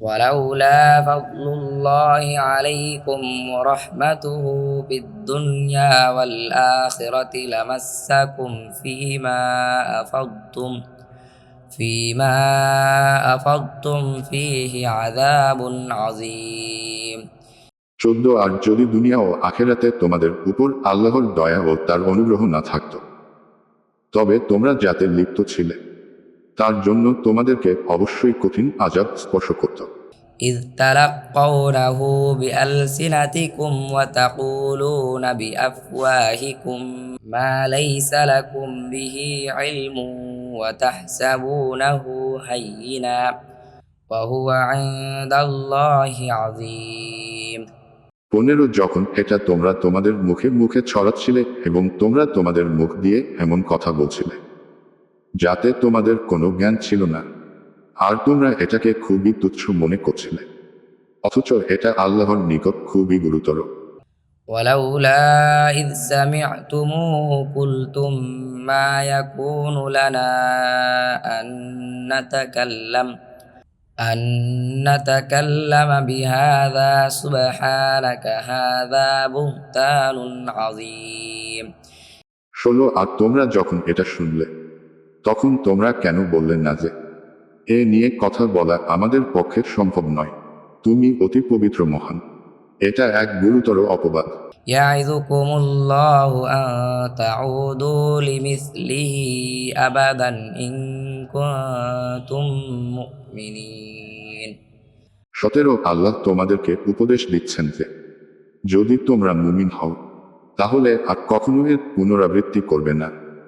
ولولا فضل الله عليكم ورحمته في الدنيا والآخرة لمسكم فيما أفضتم فيما أفضتم فيه عذاب عظيم চোদ্দ আর যদি দুনিয়া ও আখেরাতে তোমাদের উপর আল্লাহর দয়া ও তার অনুগ্রহ না থাকত তবে তোমরা যাতে লিপ্ত ছিলে তার জন্য তোমাদেরকে অবশ্যই কঠিন আজাব স্পর্শ করত إذ تلقونه بألسنتكم وتقولون بأفواهكم ما ليس لكم به علم وتحسبونه هينا وهو عند الله عظيم পনেরো যখন এটা তোমরা তোমাদের মুখে মুখে ছড়াচ্ছিলে এবং তোমরা তোমাদের মুখ দিয়ে এমন কথা বলছিলে যাতে তোমাদের কোনো জ্ঞান ছিল না আর তোমরা এটাকে খুবই তুচ্ছ মনে করছিলে অথচ এটা আল্লাহর নিকট খুবই গুরুতর ولولا إذ سمعتموه قلتم ما يكون لنا أن نتكلم أن نتكلم بهذا سبحانك هذا بهتان عظيم ষোলো আর তোমরা যখন এটা শুনলে তখন তোমরা কেন বললেন না যে এ নিয়ে কথা বলা আমাদের পক্ষে সম্ভব নয়। তুমি অতি পবিত্র মহান। এটা এক গুরুতর অপবাদ। সতেরো আল্লাহ তোমাদেরকে উপদেশ দিচ্ছেন যে যদি তোমরা মুমিন হও তাহলে আর কখনো এর পুনরাবৃত্তি করবে না।